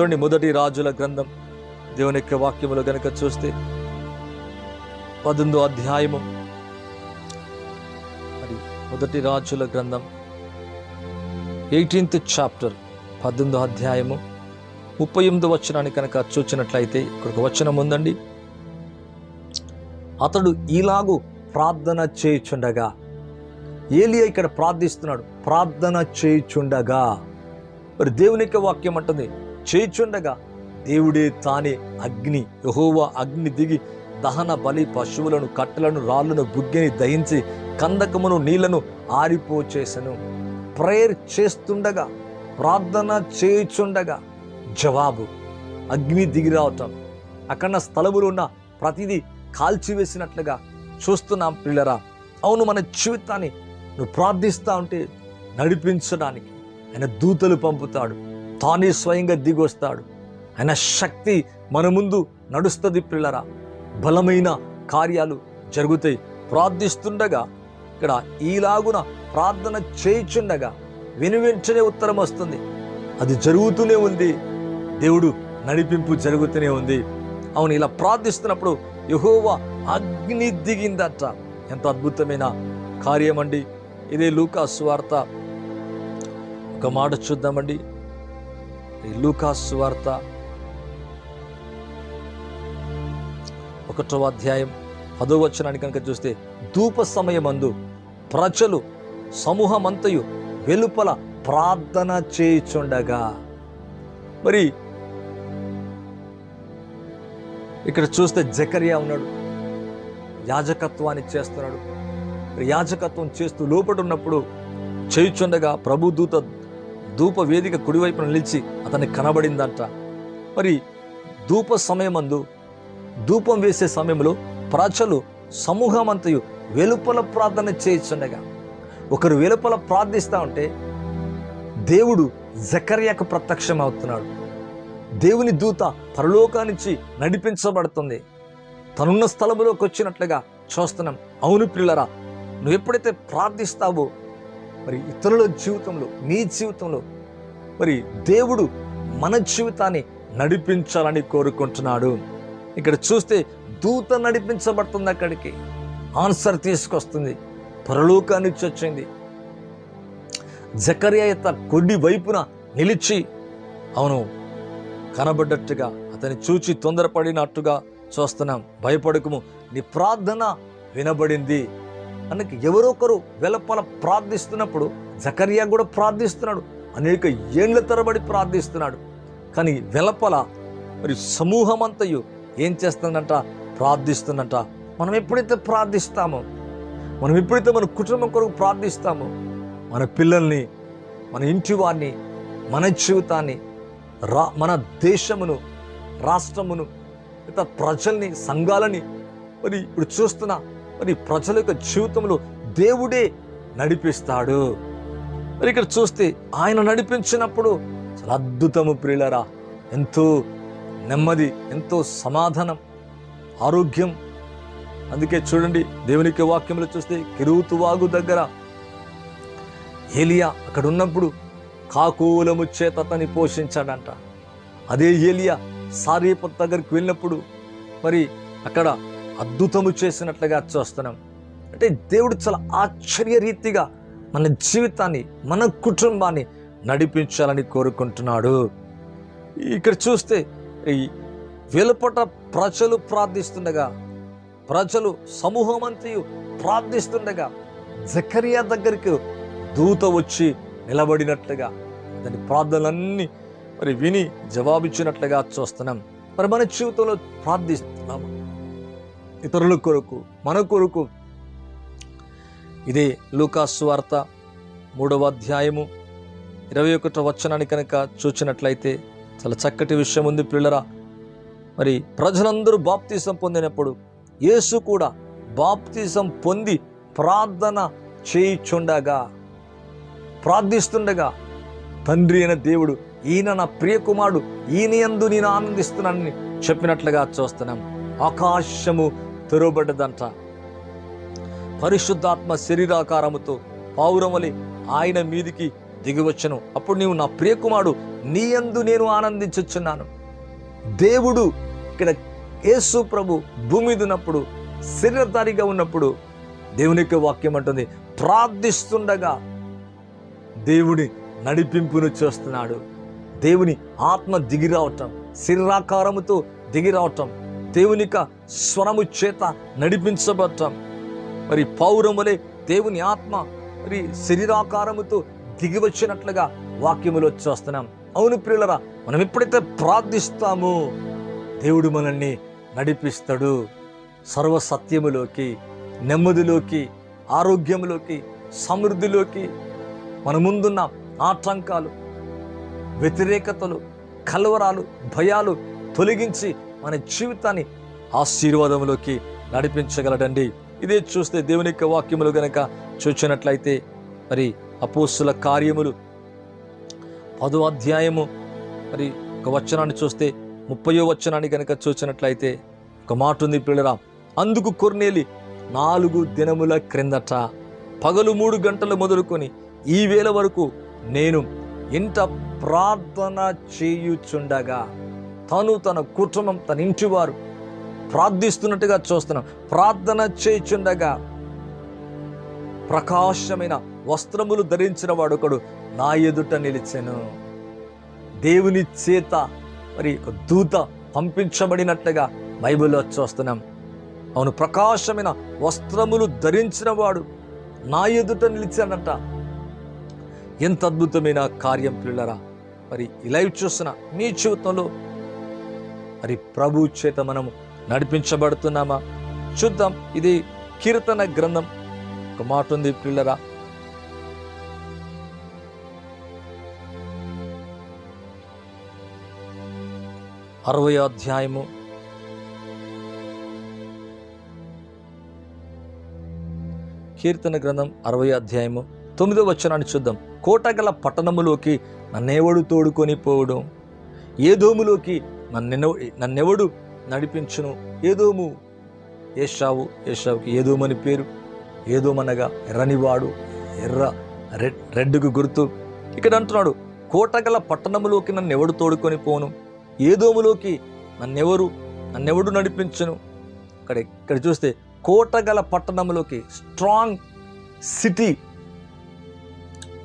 చూడండి మొదటి రాజుల గ్రంథం. దేవుని యొక్క వాక్యములు గనక చూస్తే పదొందో అధ్యాయము. మరి మొదటి రాజుల గ్రంథం. ఎయిటీన్త్ చాప్టర్ పద్దెనిమిదో అధ్యాయము. ముప్పై ఎనిమిది వచనాన్ని కనుక చూచినట్లయితే ఒక వచనం ఉందండి. అతడు ఈలాగు ప్రార్థన చేయుచుండగా ఏలియా ఇక్కడ ప్రార్థిస్తున్నాడు ప్రార్థన చేయుచుండగా. మరి దేవుని యొక్క వాక్యం అంటుంది చేయిచుండగా దేవుడే తానే అగ్ని యహోవా అగ్ని దిగి దహన బలి పశువులను కట్టలను రాళ్ళను బుగ్గిని దహించి కందకమును నీళ్ళను ఆరిపోచేసెను. ప్రేయర్ చేస్తుండగా ప్రార్థన చేయుచుండగా జవాబు అగ్ని దిగి రావటం. అక్కడ స్థలములు ఉన్న ప్రతిదీ కాల్చివేసినట్లుగా చూస్తున్నాం పిల్లరా అవును మన జీవితాన్ని నువ్వు ప్రార్థిస్తూ ఉంటే నడిపించడానికి ఆయన దూతలు పంపుతాడు. తానే స్వయంగా దిగొస్తాడు. ఆయన శక్తి మన ముందు నడుస్తుంది పిల్లరా. బలమైన కార్యాలు జరుగుతాయి. ప్రార్థిస్తుండగా ఇక్కడ ఈలాగున ప్రార్థన చేయుచుండగా విని వెంటనే ఉత్తరం వస్తుంది. అది జరుగుతూనే ఉంది. దేవుడు నడిపింపు జరుగుతూనే ఉంది. అవును ఇలా ప్రార్థిస్తున్నప్పుడు యహోవా అగ్ని దిగిందట. ఎంత అద్భుతమైన కార్యమండి. ఇదే లూకా స్వార్త ఒక మాట చూద్దామండి. లూకాస్ వార్త ఒకటో అధ్యాయం పదో వచనాన్ని కనుక చూస్తే ధూప సమయమందు ప్రజలు సమూహమంతయు వెలుపల ప్రార్థన చేయుచుండగా. మరి ఇక్కడ చూస్తే జకరియా ఉన్నాడు యాజకత్వాన్ని చేస్తున్నాడు. మరి యాజకత్వం చేస్తూ లోపట ఉన్నప్పుడు చేయుచుండగా ప్రభుదూత ధూప వేదిక కుడివైపున నిలిచి అతన్ని కనబడిందంట. మరి ధూప సమయమందు ధూపం వేసే సమయంలో ప్రజలు సమూహమంతయు వెలుపల ప్రార్థన చేయించుండగా ఒకరు వెలుపల ప్రార్థిస్తూ ఉంటే దేవుడు జకర్యాకు ప్రత్యక్షం అవుతున్నాడు దేవుని దూత పరలోకానికి నడిపించబడుతుంది. తనున్న స్థలంలోకి వచ్చినట్లుగా చూస్తున్నాం. అవును పిల్లరా నువ్వు ఎప్పుడైతే ప్రార్థిస్తావో మరి ఇతరుల జీవితంలో నీ జీవితంలో మరి దేవుడు మన జీవితాన్ని నడిపించాలని కోరుకుంటున్నాడు. ఇక్కడ చూస్తే దూత నడిపించబడుతుంది అక్కడికి. ఆన్సర్ తీసుకొస్తుంది. పరలోకానికి వచ్చింది జకర్యా తన కొడ్డి వైపున నిలిచి అవును కనబడ్డట్టుగా అతని చూచి తొందరపడినట్టుగా చూస్తున్నాం. భయపడకము. నీ ప్రార్థన వినబడింది. అందుకే ఎవరొకరు వెలపల ప్రార్థిస్తున్నప్పుడు జకర్యా కూడా ప్రార్థిస్తున్నాడు. అనేక ఏండ్ల తరబడి ప్రార్థిస్తున్నాడు. కానీ వెలపల మరి సమూహం అంతయు ఏం చేస్తుందంట? ప్రార్థిస్తుందంట. మనం ఎప్పుడైతే ప్రార్థిస్తామో మనం ఎప్పుడైతే మన కుటుంబం కొరకు ప్రార్థిస్తామో మన పిల్లల్ని మన ఇంటి వారిని మన జీవితాన్ని రా మన దేశమును రాష్ట్రమును ఇతర ప్రజల్ని సంఘాలని మరి ఇప్పుడు చూస్తున్న మరి ప్రజల యొక్క జీవితంలో దేవుడే నడిపిస్తాడు. మరి ఇక్కడ చూస్తే ఆయన నడిపించినప్పుడు చాలా అద్భుతము ప్రియులరా. ఎంతో నెమ్మది ఎంతో సమాధానం ఆరోగ్యం. అందుకే చూడండి దేవునికి వాక్యంలో చూస్తే కిరుతువాగు దగ్గర ఏలియా అక్కడ ఉన్నప్పుడు కాకూలము చేత అతని పోషించాడంట. అదే ఏలియా సారీపత్ దగ్గరికి వెళ్ళినప్పుడు మరి అక్కడ అద్భుతము చేసినట్లుగా చూస్తున్నాం. అంటే దేవుడు చాలా ఆశ్చర్య రీతిగా మన జీవితాన్ని మన కుటుంబాన్ని నడిపించాలని కోరుకుంటున్నాడు. ఇక్కడ చూస్తే ఈ వెలుపట ప్రజలు ప్రార్థిస్తుండగా ప్రజలు సమూహమంతయు ప్రార్థిస్తుండగా జకరియా దగ్గరికి దూత వచ్చి నిలబడినట్లుగా దాని ప్రార్థనలన్నీ మరి విని జవాబిచ్చినట్లుగా చూస్తున్నాం. మరి మన జీవితంలో ప్రార్థిస్తున్నాము? ఇతరుల కొరకు మన కొరకు. ఇదే లూకాసు వార్త మూడవ అధ్యాయము ఇరవై ఒకటో వచనాన్ని కనుక చూచినట్లయితే చాలా చక్కటి విషయం ఉంది పిల్లరా. మరి ప్రజలందరూ బాప్తీసం పొందినప్పుడు యేసు కూడా బాప్తీసం పొంది ప్రార్థన చేయిచుండగా ప్రార్థిస్తుండగా తండ్రి అయిన దేవుడు ఈయన నా ప్రియకుమారుడు ఈయన ఎందు నేను ఆనందిస్తున్నానని చెప్పినట్లుగా చూస్తున్నాం. ఆకాశము తెరవబడ్డదంట. పరిశుద్ధాత్మ శరీరాకారముతో పావురమలి ఆయన మీదికి దిగివచ్చను. అప్పుడు నీవు నా ప్రియకుమారుడు నీ యందు నేను ఆనందించుచున్నాను దేవుడు ఇక్కడ యేసు ప్రభు భూమి ఉన్నప్పుడు శరీరధారిగా ఉన్నప్పుడు దేవుని యొక్క వాక్యం అంటుంది ప్రార్థిస్తుండగా దేవుని నడిపింపును చేస్తున్నాడు. దేవుని ఆత్మ దిగిరావటం శరీరాకారముతో దిగిరావటం దేవునిక స్వరము చేత నడిపించబడటం మరి పౌరములే దేవుని ఆత్మ మరి శరీరాకారముతో దిగి వచ్చినట్లుగా వాక్యములో చూస్తున్నాం. అవును ప్రియులరా మనం ఎప్పుడైతే ప్రార్థిస్తామో దేవుడు మనల్ని నడిపిస్తాడు. సర్వసత్యములోకి నెమ్మదిలోకి ఆరోగ్యములోకి సమృద్ధిలోకి మన ముందున్న ఆటంకాలు వ్యతిరేకతలు కలవరాలు భయాలు తొలగించి మన జీవితాన్ని ఆశీర్వాదంలోకి నడిపించగలడండి. ఇదే చూస్తే దేవుని యొక్క వాక్యములు గనక చూచినట్లయితే మరి అపోస్తుల కార్యములు పదో అధ్యాయము మరి ఒక వచనాన్ని చూస్తే ముప్పయో వచనాన్ని గనక చూసినట్లయితే ఒక మాట ఉంది పిల్లరా అందుకు కొర్నేలి నాలుగు దినముల క్రిందట పగలు మూడు గంటలు మొదలుకొని ఈ వేళ వరకు నేను ఇంట ప్రార్థన చేయుచుండగా తను తన కుటుంబం తన ఇంటివారు ప్రార్థిస్తున్నట్టుగా చూస్తున్నాం. ప్రార్థన చేయుచుండగా ప్రకాశమైన వస్త్రములు ధరించిన వాడొకడు నా ఎదుట నిలిచెను. దేవుని చేత మరి ఒక దూత పంపించబడినట్టుగా బైబిల్లో చూస్తున్నాం. అవును ప్రకాశమైన వస్త్రములు ధరించిన వాడు నా ఎదుట నిలిచానట ఎంత అద్భుతమైన కార్యం పిల్లరా. మరి ఈ లైవ్ చూస్తున్న మీ జీవితంలో మరి ప్రభు చేత మనము నడిపించబడుతున్నామా? చూద్దాం. ఇది కీర్తన గ్రంథం. ఒక మాట ఉంది పిల్లరా. అరవై అధ్యాయము. కీర్తన గ్రంథం అరవై అధ్యాయము. తొమ్మిదో వచనాన్ని చూద్దాం. కోటగల పట్టణములోకి నన్నేవడు తోడుకొని పోవడం? ఏదోములోకి నన్నెవ నన్నెవడు నడిపించును? ఏదోము. ఏషావు ఏషావుకి ఏదోమని పేరు. ఏదోమనగా ఎర్రనివాడు ఎర్ర రెడ్ రెడ్డుకు గుర్తు. ఇక్కడ అంటున్నాడు కోటగల పట్టణములోకి నన్ను ఎవడు తోడుకొని పోను? ఏదోములోకి నన్నెవరు నన్నెవడు నడిపించును? ఇక్కడ ఇక్కడ చూస్తే కోటగల పట్టణంలోకి స్ట్రాంగ్ సిటీ.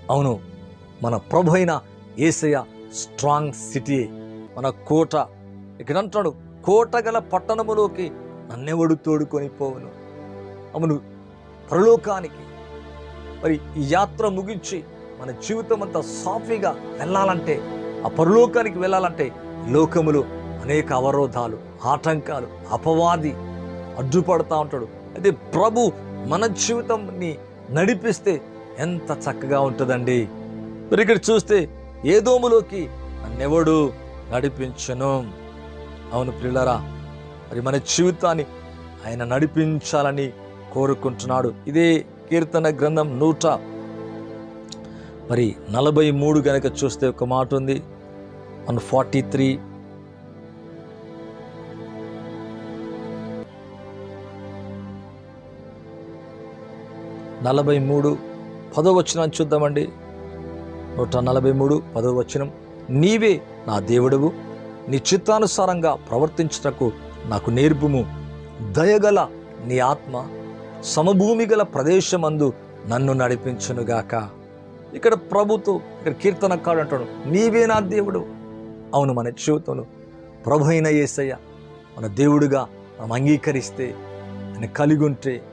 అవును మన ప్రభు అయిన ఏసయ స్ట్రాంగ్ సిటీ మన కోట. ఇక్కడ కోట గల పట్టణములోకి నన్నెవడు తోడుకొని పోవును. అవును పరలోకానికి. మరి ఈ యాత్ర ముగించి మన జీవితం అంతా సాఫీగా వెళ్ళాలంటే ఆ పరలోకానికి వెళ్ళాలంటే లోకములు అనేక అవరోధాలు ఆటంకాలు అపవాది అడ్డుపడతా ఉంటాడు. అయితే ప్రభు మన జీవితంని నడిపిస్తే ఎంత చక్కగా ఉంటుందండి. మరి ఇక్కడ చూస్తే ఏదోములోకి నన్నెవడు నడిపించను. అవును పిల్లరా మరి మన జీవితాన్ని ఆయన నడిపించాలని కోరుకుంటున్నాడు. ఇదే కీర్తన గ్రంథం నూట మరి నలభై మూడు గనక చూస్తే ఒక మాట ఉంది. One forty three. నలభై మూడు పదో వచనం చూద్దామండి. నూట నలభై మూడు పదో వచనం. నీవే నా దేవుడవు. నీ చిత్తానుసారంగా ప్రవర్తించుటకు నాకు నేర్పుము. దయగల నీ ఆత్మ సమభూమి గల ప్రదేశమందు నన్ను నడిపించునుగాక. ఇక్కడ ప్రభుతో ఇక్కడ కీర్తనకాడు అంటాడు నీవే నా దేవుడు అవును మన జీవితంలో ప్రభు అయిన యేసయ్య మన దేవుడుగా మనం అంగీకరిస్తే ఆయన కలిగి ఉంటే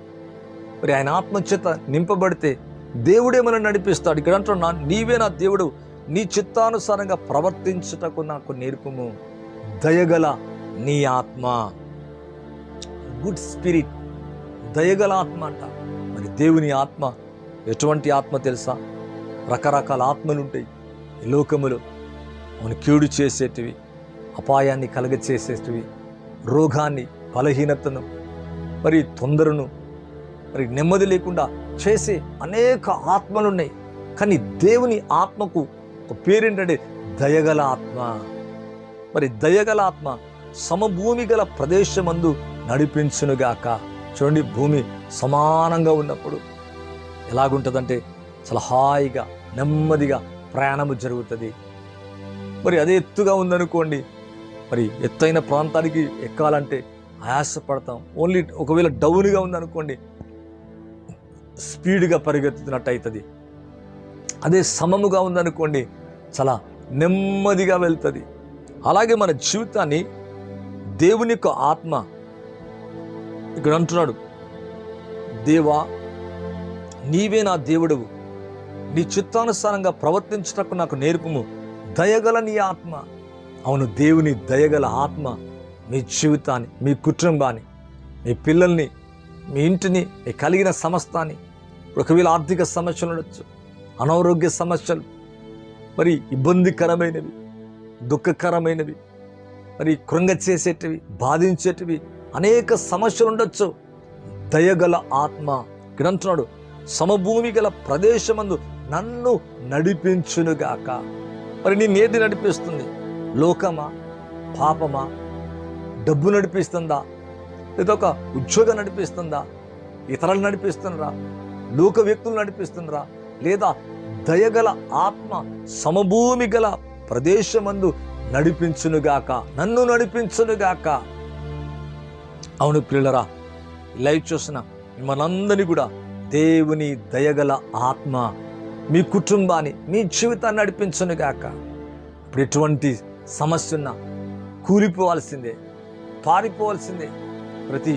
మరి ఆయన ఆత్మచేత నింపబడితే దేవుడే మనం నడిపిస్తాడు. ఇక్కడ అంటున్నా నీవే నా దేవుడు నీ చిత్తానుసారంగా ప్రవర్తించుటకు నాకు నేర్పుము. దయగల నీ ఆత్మ. గుడ్ స్పిరిట్ దయగల ఆత్మ అంట. మరి దేవుని ఆత్మ ఎటువంటి ఆత్మ తెలుసా? రకరకాల ఆత్మలు ఉంటాయి ఈ లోకములో. మన కీడు చేసేటివి అపాయాన్ని కలగచేసేటివి రోగాన్ని బలహీనతను మరి తొందరను మరి నెమ్మది లేకుండా చేసే అనేక ఆత్మలు ఉన్నాయి కానీ దేవుని ఆత్మకు ఒక పేరేంటంటే దయగల ఆత్మ. మరి దయగల ఆత్మ సమభూమి గల ప్రదేశమందు నడిపించునుగాక. చూడండి భూమి సమానంగా ఉన్నప్పుడు ఎలాగుంటుందంటే చాలా హాయిగా నెమ్మదిగా ప్రయాణము జరుగుతుంది. మరి అదే ఎత్తుగా ఉందనుకోండి మరి ఎత్తైన ప్రాంతానికి ఎక్కాలంటే ఆయాసపడతాం. ఓన్లీ ఒకవేళ డౌన్గా ఉందనుకోండి స్పీడ్గా పరిగెత్తుతున్నట్టు అవుతుంది అదే సమముగా ఉందనుకోండి చాలా నెమ్మదిగా వెళ్తుంది. అలాగే మన జీవితాన్ని దేవుని యొక్క ఆత్మ ఇక్కడ అంటున్నాడు దేవా నీవే నా దేవుడవు. నీ చిత్తానుసారంగా ప్రవర్తించటకు నాకు నేర్పుము. దయగల నీ ఆత్మ. అవును దేవుని దయగల ఆత్మ మీ జీవితాన్ని మీ కుటుంబాన్ని మీ పిల్లల్ని మీ ఇంటిని మీ కలిగిన సమస్తాన్ని. ఒకవేళ ఆర్థిక సమస్యలు ఉండొచ్చు అనారోగ్య సమస్యలు మరి ఇబ్బందికరమైనవి దుఃఖకరమైనవి మరి కృంగ చేసేటివి బాధించేటివి అనేక సమస్యలు ఉండొచ్చు. దయగల ఆత్మ ఇక్కడ అంటున్నాడు సమభూమి గల ప్రదేశమందు నన్ను నడిపించునుగాక. మరి నేనేది నడిపిస్తుంది? లోకమా? పాపమా? డబ్బు నడిపిస్తుందా? లేదా ఒక ఉద్యోగం నడిపిస్తుందా? ఇతరులు నడిపిస్తున్నారా లోక వ్యక్తులు నడిపిస్తున్నారా లేదా దయగల ఆత్మ సమభూమి గల ప్రదేశమందు నడిపించునుగాక నన్ను నడిపించునుగాక. అవును పిల్లరా లైవ్ చూసిన మనందరినీ కూడా దేవుని దయగల ఆత్మ మీ కుటుంబాన్ని మీ జీవితాన్ని నడిపించునుగాక. ఇప్పుడు ఎటువంటి సమస్య ఉన్నా కూలిపోవాల్సిందే పారిపోవాల్సిందే. ప్రతి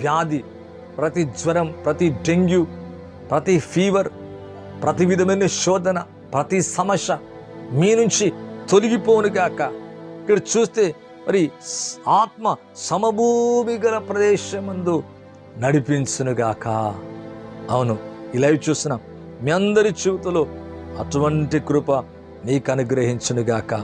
వ్యాధి ప్రతి జ్వరం ప్రతి డెంగ్యూ ప్రతి ఫీవర్ ప్రతి విధమైన శోధన ప్రతి సమస్య మీ నుంచి తొలగిపోనుగాక ఇక్కడ చూస్తే మరి ఆత్మ సమభూమి గల ప్రదేశమందు నడిపించునుగాక అవును ఇలా లైవ్ మీ అందరి జీవితంలో అటువంటి కృప నీకు అనుగ్రహించునుగాక